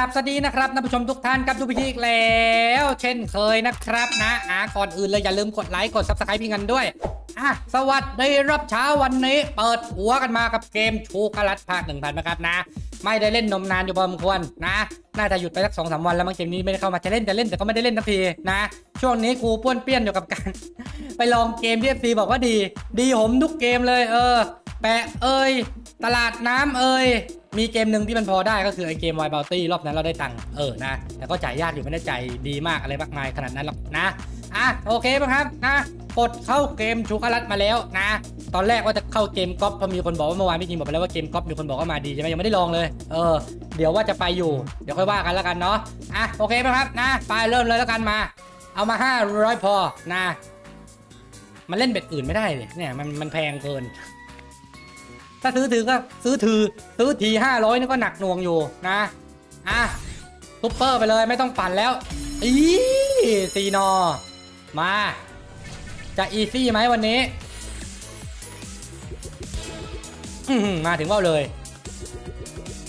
ราบสวัสดีนะครับท่านผู้ชมทุกท่านครับทุกพิธีอีกแล้ว เช่นเคยนะครับนะอ่าก่อนอื่นเลยอย่าลืมกดไลค์กดซับสไครป์พี่งันด้วยอะสวัสดีรับเช้าวันนี้ เปิดหัวกันมากับเกมชูกรัดภาคหนึ่งพันนะครับนะ ไม่ได้เล่นนมนานอยู่พอสมควรนะ น่าจะหยุดไปสักสองสามวันแล้วมั้งเกมนี้ไม่ได้เข้ามาจะเล่นจะเล่นแต่ก็ไม่ได้เล่นสักทีนะ ช่วงนี้กูป้วนเปี้ยนอยู่กับการ ไปลองเกมที่เอฟซีบอกว่าดี ดีผมทุกเกมเลย เออ แปะเอ้ยตลาดน้ำเอ้ย มีเกมหนึ่งที่มันพอได้ก็คือไอเกม Wild Bounty รอบนั้นเราได้ตังค์เออนะแต่ก็จ่ายยากอยู่ไม่ได้ใจดีมากอะไรมากมายขนาดนั้นหรอกนะอะโอเคป่ะครับนะกดเข้าเกมชูคารัตมาแล้วนะ ตอนแรกว่าจะเข้าเกมก๊อปพราะมีคนบอกว่าเมื่อวานพี่กินบอกไปแล้วว่าเกมก๊อปมีคนบอกว่ามาดีใช่ไหมยังไม่ได้ลองเลยเออเดี๋ยวว่าจะไปอยู่เดี๋ยวค่อยว่ากันแล้วกันเนาะอะโอเคป่ะครับนะไปเริ่มเลยแล้วกันมา เอามา 500 พอนะ มันเล่นเบ็ดอื่นไม่ได้เลยเนี่ยมันมันแพงเกิน ถ้าซื้อถือก็ซื้อถือซื้อทีห้าร้อยนี่ก็หนักหน่วงอยู่นะอะซุปเปอร์ไปเลยไม่ต้องปั่นแล้วอีซีนอ มา จะอีซี่ไหมวันนี้มาถึงว่าเลย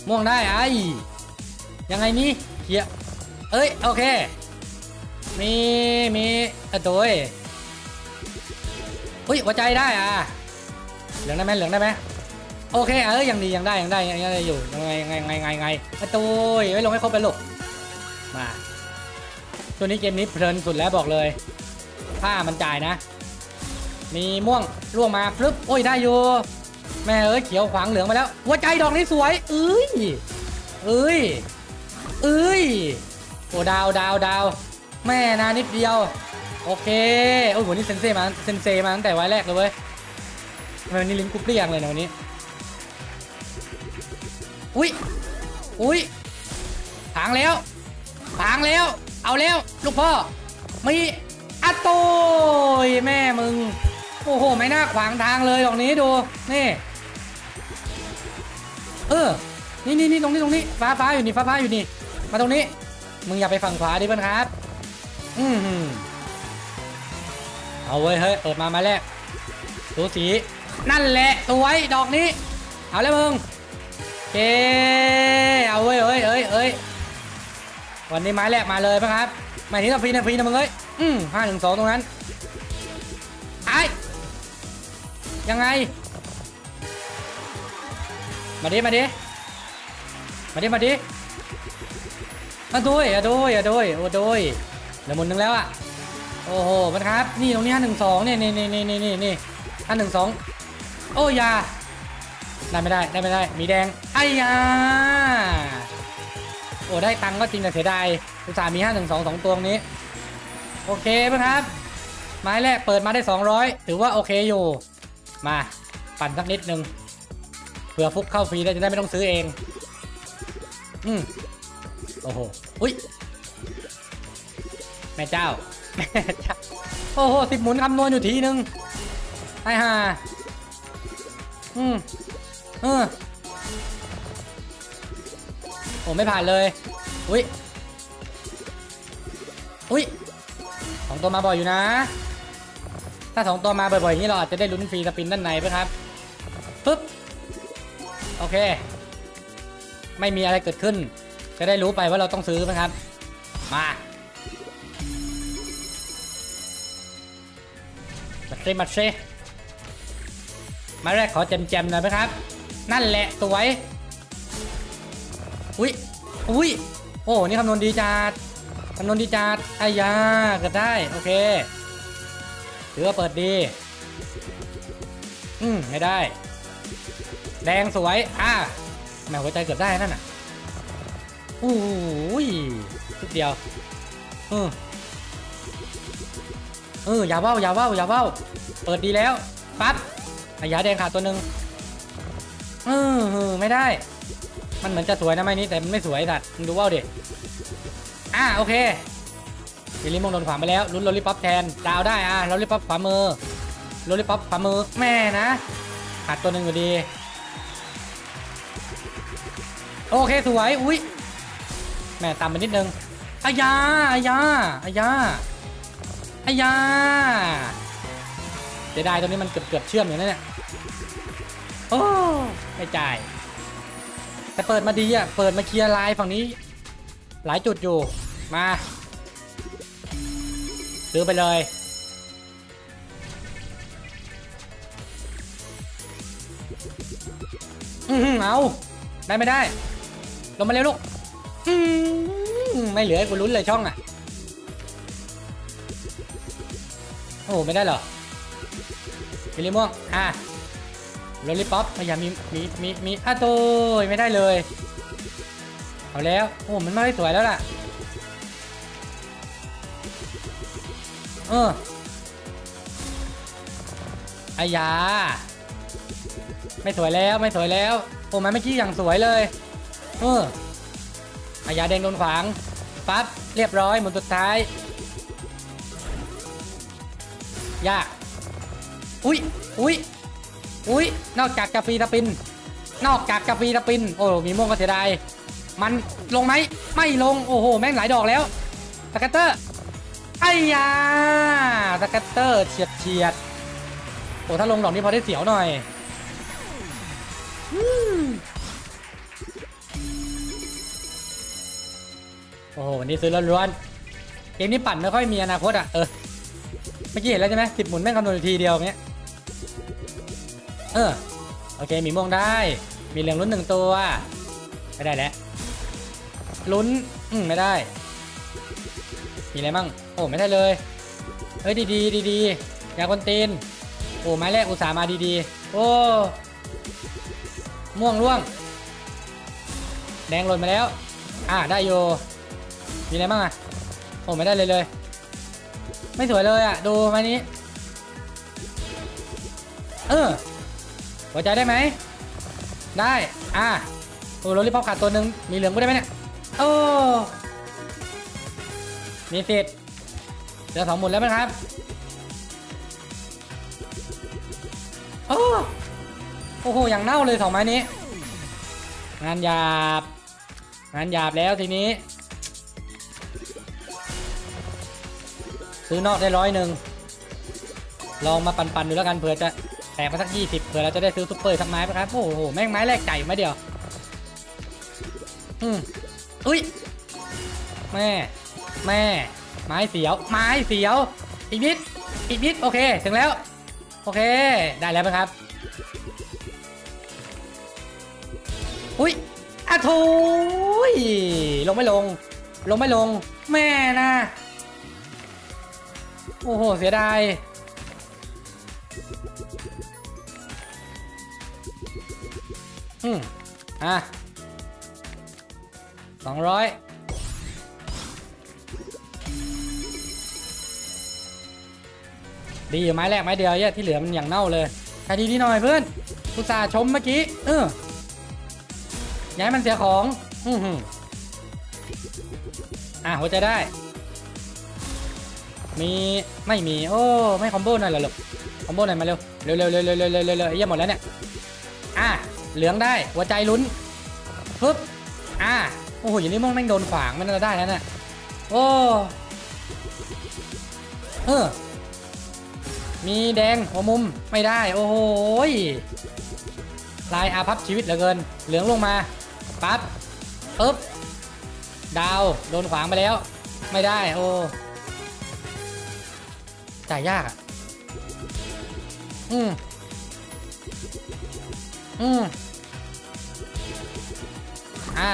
ม่วงได้ไอ้ยังไงนี่เขียเอ้ย โอเค มีมีอะโดยอุ้ยหัวใจได้อะเหลืองได้ไหมเหลืองได้ไหม โอเคเออยังดียังได้ยังได้ยังได้อยู่ยังไงยังไงยังไงยังไงยังไงอะโดยไม่ลงให้ครบไปลูกมาตัวนี้เกมนี้เพลินสุดแล้วบอกเลยผ้ามันจ่ายนะ มีม่วงล่วงมาฟลึบโอ้ยได้อยู่แม่เอ้ยเขียวขวางเหลืองมาแล้วหัวใจดอกนี้สวยเอ้ยเอ้ยเอ้ยโอ้ดาวดาวดาวแม่นานิดเดียว โอเคโอ้โหนี่เซนเซมาเซนเซมาตั้งแต่วันแรกเลยเว้ยทำไมวันนี้ลิ้นกูเปรี้ยงเลยนะวันนี้ อุ้ยอุ้ยผางแล้วผางแล้ว เอาแล้ว ลูกพ่อมีอะโตยแม่มึง โอ้โห ไม่น่าขวางทางเลยตรงนี้ดู นี่ เออ นี่นี่นี่ตรงนี้ตรงนี้ฟ้าฟ้าอยู่นี่ฟ้าฟ้าอยู่นี่ มาตรงนี้ มึงอย่าไปฝั่งขวาดิเพื่อนครับ อืมหืมเอาเว้ยเฮ้ย เปิดมามาแรกสูสี นั่นแหละสวยดอกนี้ เอาแล้วมึง เกเอาเว้ยเอ้ยเอ้ยเอ้ยวันนี้ไม้แรกมาเลยป่ะครับไม่นี้ต้องฟรีนะฟรีนะมึงเอ้ยอืมห้าหนึ่งสองตรงนั้นไอ้ยังไง มาดิมาดิมาดิมาดิมาด้วยอะด้วยอะด้วยโอ้ด้วยเดี๋ยวหมุนหนึ่งแล้วอะโอ้โหมันครับ นี่ตรงนี้ห้าหนึ่งสองเนี่นี่นี่นี่นี่นี่นี่ห้าหนึ่งสองโอ้ยา ได้ไม่ได้ได้ไม่ได้มีแดงไอ้ยาโอ้ได้ตังค์ก็จริงแต่เสียดายอุตส่าห์มีห้าหนึ่งสองสองตัวนี้ โอเคป่ะครับไม้แรกเปิดมาได้ 200 ถือว่าโอเคอยู่ มาปั่นสักนิดนึงเผื่อฟุกเข้าฟรีได้จะได้ไม่ต้องซื้อเอง อืมโอ้โห อุ้ย แม่เจ้าแม่เจ้าโอ้โหสิบหมุนคำนวณอยู่ทีนึงไอ้ห่าอืม เออโอ้ไม่ผ่านเลย อุ้ย อุ้ยสองตัวมาบ่อยอยู่นะ ถ้าสองตัวมาบ่อยๆอย่างนี้เราอาจจะได้ลุ้นฟรีสปินด้านในไหมครับ ปึ๊บ โอเค ไม่มีอะไรเกิดขึ้น จะได้รู้ไปว่าเราต้องซื้อไหมครับ มามาเซมาเซมาแรกขอแจมๆหน่อยไหมครับ นั่นแหละสวย อุ้ยอุ้ยโอ้นี่คำนวณดีจัดคำนวณดีจัดอ้ยาเกิดได้ โอเคถือว่าเปิดดี อืมไม่ได้ แดงสวย อ่าแมวหัวใจเกือบได้นั่นน่ะอู้ยทุกเดียวเออเอออย่าเว้าอย่าเว้าอย่าเว้า เปิดดีแล้ว ปั๊บอายาแดงขาดตัวหนึ่ง เออเออไม่ได้ มันเหมือนจะสวยนะไม่นี้แต่มันไม่สวยสัตว์มึงดูว่าวดิอ่าโอเควิลลี่มงโดนขวางไปแล้วลุ้นโรลลี่ป๊อปแทนดาวได้อะโรลลี่ป๊อปขวามือโรลลี่ป๊อปขวามือแม่นะขาดตัวหนึ่งอยู่ดี โอเคสวยอุ้ยแม่ตามไปนิดนึงอายาอายาอายาอายาเสียดายตรงนี้มันเกือบเกือบเชื่อมอยู่นะเนี่ย โอ้ไม่จ่าย แต่เปิดมาดีอะ เปิดมาเคลียร์ไลน์ฝั่งนี้ หลายจุดอยู่ มาซื้อไปเลย อือหือเอา ได้ไม่ได้ ลงมาเร็วลูก อืมไม่เหลือกูลุ้นเลยช่องอะ โอ้ไม่ได้เหรอมิลลิม่วง อะ โรลลี่ป๊อปพยายามมีมีมีมีอะโตยไม่ได้เลย เอาแล้ว โอ้มันไม่ได้สวยแล้วล่ะ เอออายา ไม่สวยแล้วไม่สวยแล้ว โอ้มันเมื่อกี้อย่างสวยเลย เอออายาแดงโดนขวาง ปั๊บ เรียบร้อยหมุนสุดท้าย ยาก อุ้ยอุ้ย อุ้ยนอกจากจะฟรีสปิน นอกจากจะฟรีสปิน โอ้มีม่วงก็เสียดายมันลงไหมไม่ลงโอ้โหแม่งหลายดอกแล้วสกัตเตอร์ไอ้ยาสกัตเตอร์เฉียดเฉียดโอ้ถ้าลงดอกนี้พอได้เสียวหน่อยโอ้โหวันนี้ซื้อล้วนๆเกมนี้ปั่นไม่ค่อยมีอนาคตอะเออเมื่อกี้เห็นแล้วใช่ไหมสิบหมุนแม่งคำนวณทีเดียวเงี้ย เออ โอเค มีม่วงได้ มีเหลืองลุ้นหนึ่งตัว ไม่ได้แล้วลุ้น อืมไม่ได้ มีอะไรมั่ง โอ้ไม่ได้เลย เฮ้ยดีดีดีดีอย่าคนตีน โอ้ไม้แรกอุตส่าห์มาดีดีๆโอ้ม่วงร่วง แดงหล่นมาแล้ว อ่าได้โย มีอะไรบ้างอะ โอ้ไม่ได้เลยเลย ไม่สวยเลยอะ ดูมานี้ เออ หัวใจได้ไหม ได้ อะโอ้โรลลี่ป๊อปขาดตัวหนึ่งมีเหลืองก็ได้ไหมเนี่ย โอ้ มีสิทธิ์เหลือสองหมุนแล้วไหมครับ โอ้ โอ้โห อย่างเน่าเลยสองไม้นี้ งานหยาบ งานหยาบแล้วทีนี้ ซื้อนอกได้ร้อยหนึ่ง ลองมาปันๆดูแล้วกันเผื่อจะ กมาสักยี่สิบเผื่อเราจะได้ซื้อซุปเปอร์สักไม้ไหมครับโอ้โหแม่งไม้แรกไก่มาเดียวอืมอุ้ยแม่แม่ ไม้เสียว ไม้เสียว อีกนิดอีกนิดโอเค ถึงแล้ว โอเค ได้แล้วไหมครับ อุ้ยอะโถยลงไม่ลง ลงไม่ลง แม่นะ โอ้โห เสียดาย อืมอะสองร้อยดีอยู่ไม้แรกไม้เดียวเนี่ยที่เหลือมันอย่างเน่าเลยใครดีดีหน่อยเพื่อนอุตสาชมเมื่อกี้ เออย้ายมันเสียของ อือืออะหัวใจได้ มีไม่มี โอ้ไม่คอมโบหน่อยหรอลูกคอมโบหน่อยมาเร็วเร็วเร็วเร็วเร็วเร็วเร็วเยี่ยมหมดแล้วเนี่ย อะ เหลืองได้หัวใจลุ้นปึ๊บอะโอ้โหอย่างนี้มองแม่งโดนขวางไมันน่าจะได้แล้วน่ะโอ้เออมีแดงหัวมุมไม่ได้ โอ้โหลายอาพับชีวิตเหลือเกิน เหลืองลงมาปั๊บปึ๊บดาวโดนขวางไปแล้ว ไม่ได้โอ้จ่ายยากอะอืม อืมอะ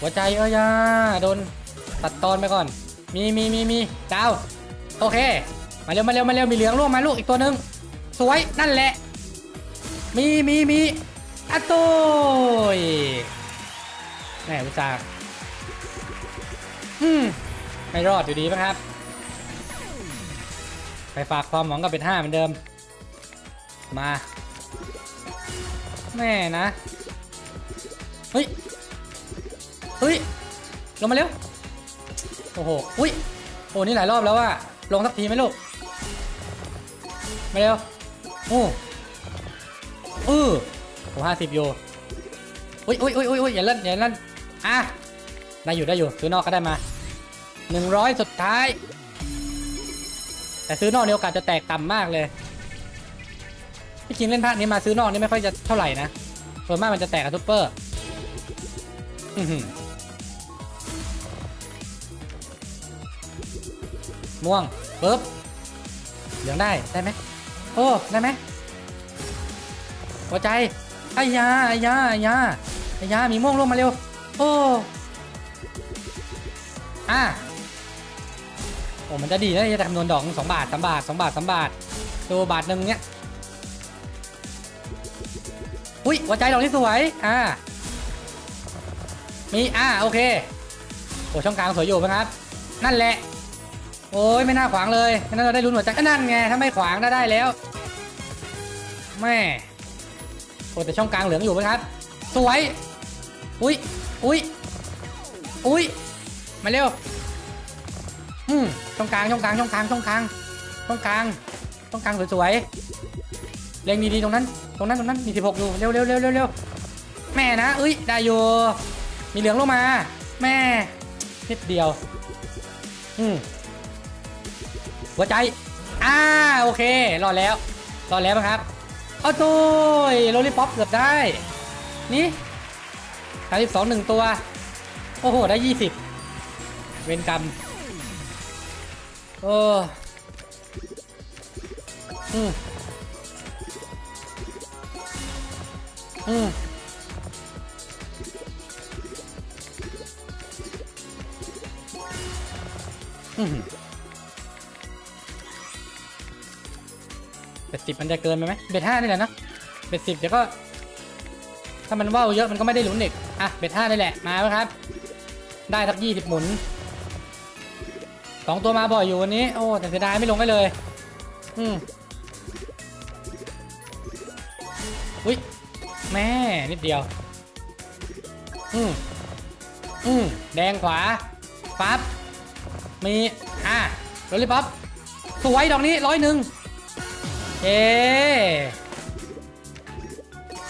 หัวใจเอ้ยาโดนตัดตอนไปก่อน มีมีมีมีดาวโอเค มาเร็วมาเร็วมาเร็วมีเหลืองร่วงมาลูกอีกตัวหนึ่งสวยนั่นแหละ มีมีมีอะโตยแหมอุตส่าห์อืมไม่รอดอยู่ดีป่ะครับ ไปฝากความหวังกับเป็นห้าเหมือนเดิม มา แม่นะ เฮ้ย เฮ้ย ลงมาเร็ว โอ้โห อุ้ย โอ้นี่หลายรอบแล้วอะลงสักทีไหมลูก มาเร็ว โอ้เออโอ้ห้าสิบโยอุ้ยอุ้ยอุ้ยอุ้ยอย่าเล่นอย่าเล่นอะได้อยู่ได้อยู่ซื้อนอกก็ได้มาหนึ่งร้อยสุดท้าย แต่ซื้อนอกนี่โอกาสจะแตกต่ำมากเลย พี่คิงเล่นภาคนี้มาซื้อนอกนี่ไม่ค่อยจะเท่าไหร่นะส่วนมากมันจะแตกกับซุปเปอร์ม่วงปึ๊บเหลืองได้ได้ไหมโอ้ได้ไหมหัวใจไอ้ยาไอ้ยาไอ้ยาไอ้ยามีม่วงลงมาเร็วโอ้อะโอ้มันจะดีนะจะคำนวณดอกสองบาทสามบาทสองบาทสามบาทดูบาทหนึ่งเนี้ย อุ้ยหัวใจดอกนี้สวย อ่า มี อ่า โอเค โอ้ช่องกลางสวยอยู่ไหมครับ นั่นแหละ โอ้ยไม่น่าขวางเลยไม่น่าได้ลุ้นหัวใจก็นั่นไง ถ้าไม่ขวางได้ได้แล้ว แม่ โอ้แต่ช่องกลางเหลืองอยู่ไหมครับ สวย อุ้ย อุ้ย อุ้ย มาเร็ว อืมช่องกลาง ช่องกลาง ช่องกลาง ช่องกลาง ช่องกลาง ช่องกลางสวยๆเล็งดีๆตรงนั้น ตรงนั้นตรงนั้นมีสิบหกอยู่เร็วเร็วเร็วเร็วเร็วแม่นะเอ้ยได้อยู่มีเหลืองลงมา แม่นิดเดียว อืมหัวใจอ่าโอเครอดแล้วรอดแล้วครับเอาตัวโรลลี่ป๊อปเกือบได้ นี่สามสิบสองหนึ่งตัว โอ้โห ได้ยี่สิบเวนกรรมโอ้อืม อืมเบ็ดสิบมันจะเกินไปไหมเบ็ดห้านี่แหละนะเบ็ดสิบเดี๋ยวก็ ถ้ามันว่าวเยอะมันก็ไม่ได้หลุนอีกอะเบ็ดห้านี่แหละมาแล้วครับ ได้ทักยี่สิบหมุนสองตัวมาบ่อยอยู่วันนี้ โอ้แต่เสียดายไม่ลงได้เลย อืม แม่นิดเดียว อืมอืมแดงขวา ปั๊บ มี อะโรลลี่ป๊อปสวยดอกนี้ร้อยหนึ่งเอ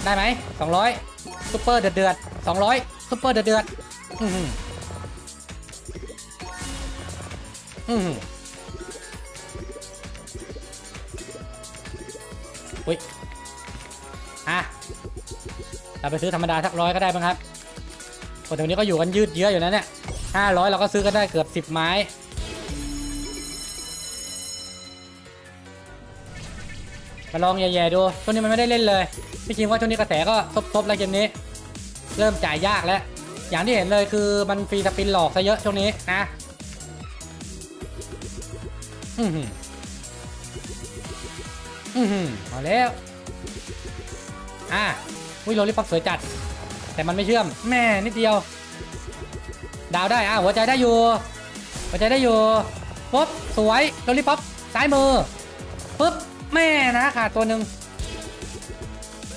ได้ไหมสองร้อยซุปเปอร์เดือดเดือดสองร้อยซุปเปอร์เดือดเดือดอือหืออื เราไปซื้อธรรมดาสักร้อยก็ได้บ้างครับคนแถวนี้ก็อยู่กันยืดเยื้ออยู่นะเนี่ยห้าร้อยเราก็ซื้อกันได้เกือบสิบไม้มาลองแย่ๆดูช่วงนี้มันไม่ได้เล่นเลยพี่คิมว่าช่วงนี้กระแสก็ทบๆแล้วเกมนี้ เริ่มจ่ายยากแล้ว อย่างที่เห็นเลยคือมันฟรีสปินหลอกซะเยอะช่วงนี้นะอือหืออือหือเอาแล้ว อะ วิโรลิปักสวยจัด แต่มันไม่เชื่อมแม่นิดเดียว ดาวได้อะหัวใจได้อยู่ หัวใจได้อยู่ปุ๊บสวยโรลิปักซ้ายมือปุ๊บแม่นะขาดตัวหนึ่ง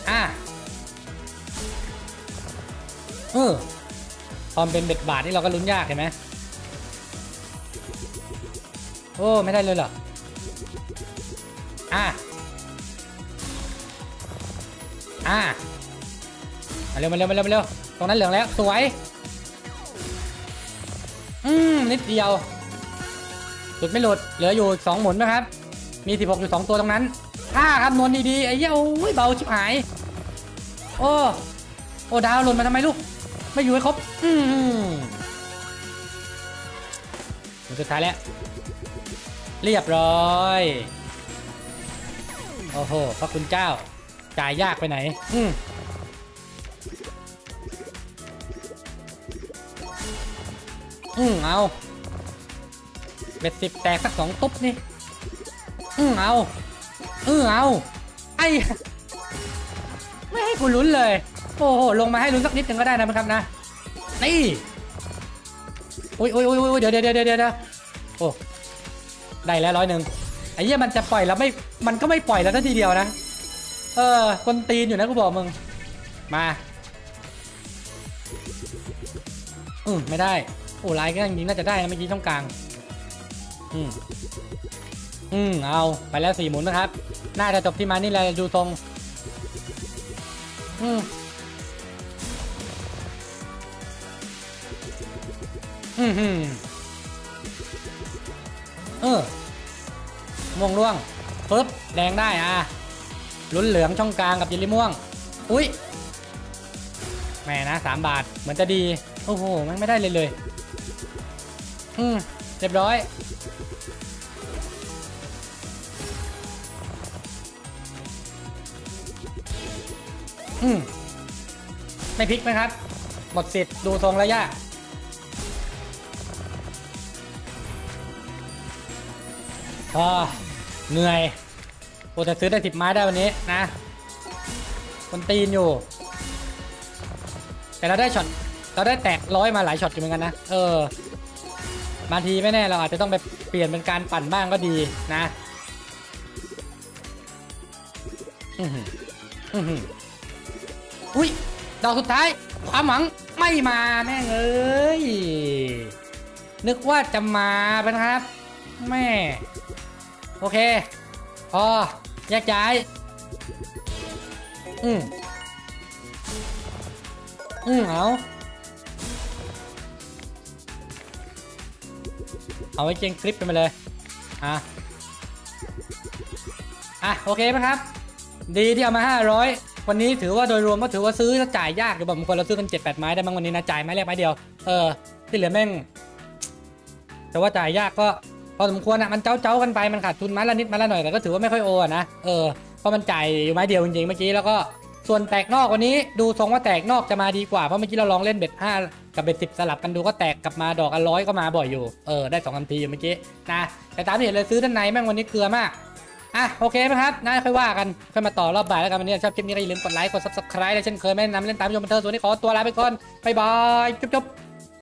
อะเออตอนเป็นเบ็ดบาทนี่เราก็ลุ้นยากเห็นไหมโอ้ ไม่ได้เลยเหรอ อะ อะ มาเร็วมาเร็วมาเร็วมาเร็วตรงนั้นเหลืองแล้วสวย อืมนิดเดียว หลุดไม่หลุด เหลืออยู่สองหมุนนะครับ มี16อยู่2ตัวตรงนั้นถ้าคำนวณดีๆไอ้เหี้ยโอ้ยเบาชิบหาย โอ้โอ้ดาวหล่นมาทำไมลูก ไม่อยู่ให้ครบ อืมสุดท้ายแล้ว เรียบร้อย โอ้โหพระคุณเจ้า จ่ายยากไปไหน อืม อืมเอาเบ็ดสิบแตกสักสองตุ๊บนี่อือเอาอือเอาไอ้ไม่ให้กูลุ้นเลย โอ้โหลงมาให้ลุ้นสักนิดหนึ่งก็ได้นะครับนะนี่อุ้ยอุ้ยอุ้ยอุ้ยเดี๋ยวเดี๋ยวเดี๋ยวเดี๋ยวโอ้ได้แล้วร้อยหนึ่งไอ้เหี้ยมันจะปล่อยแล้วไม่มันก็ไม่ปล่อยแล้วทีเดียวนะ เออคนตีนอยู่นะกูบอกมึงมาอืมไม่ได้ โอ้ลายก็จริงน่าจะได้นะเมื่อกี้ช่องกลาง อืมอืมเอาไปแล้วสี่หมุนนะครับ น่าจะจบที่มานี่แหละดูทรง อืมอืมอืมเออม่วงร่วงปึ๊บแดงได้อะลุ้นเหลืองช่องกลางกับเยลลี่ม่วง อุ้ยแหม่นะสามบาทเหมือนจะดี โอ้โหมันไม่ได้เลยเลย อืมเรียบร้อยอืมไม่พลิกไหมครับ หมดสิทธิ์ดูทรงระยะพอเหนื่อยโอ้แต่ซื้อได้สิบไม้ได้วันนี้นะคนตีนอยู่ แต่เราได้ช็อต เราได้แตกร้อยมาหลายช็อตอยู่เหมือนกันนะ เออ บางทีไม่แน่เราอาจจะต้องไปเปลี่ยนเป็นการปั่นบ้างก็ดีนะอือหืออือหืออุ้ยดอกสุดท้าย ความหวังไม่มาแม่งเอ้ย นึกว่าจะมาเป็นครับ แม่ โอเค พอแยกย้าย อืมอืมเอา เอาไว้เจงคลิปกันไปเลย อะ อะ โอเคไหมครับ ดีที่เอามา 500 วันนี้ถือว่าโดยรวมก็ถือว่าซื้อจ่ายยากหรือแบบบางคนเราซื้อกัน 7-8 ไม้ได้บางวันนี้นะจ่ายไม้แรกไม้เดียว เออ ที่เหลือแม่ง แต่ว่าจ่ายยากก็พอสมควรอะ มันเจ้าเจ้าๆกันไป มันขาดทุนไม้ละนิดไม้ละหน่อยแต่ก็ถือว่าไม่ค่อยโออะนะ เออ เพราะมันจ่ายอยู่ไม้เดียวจริงๆเมื่อกี้แล้วก็ส่วนแตกนอกวันนี้ดูทรงว่าแตกนอกจะมาดีกว่าเพราะเมื่อกี้เราลองเล่นเบ็ด5 กับเบ็ด10สลับกันดูก็แตกกลับมาดอกอันร้อยก็มาบ่อยอยู่ เออได้2ทันทีอยู่เมื่อกี้นะแต่ตามที่เห็นเลยซื้อท่านในแม่งวันนี้เกลือมากอะโอเคไหมครับน่าค่อยว่ากัน ค่อยมาต่อรอบบ่ายแล้วกันวันนี้ชอบคลิปนี้ก็อย่าลืมกดไลค์กดซับสไคร b e และเช่นเคยแม่นำเล่นตามชมบันเทิงส่วนนี้ขอตัวลาไปก่อนบ๊ายบายจุ๊บ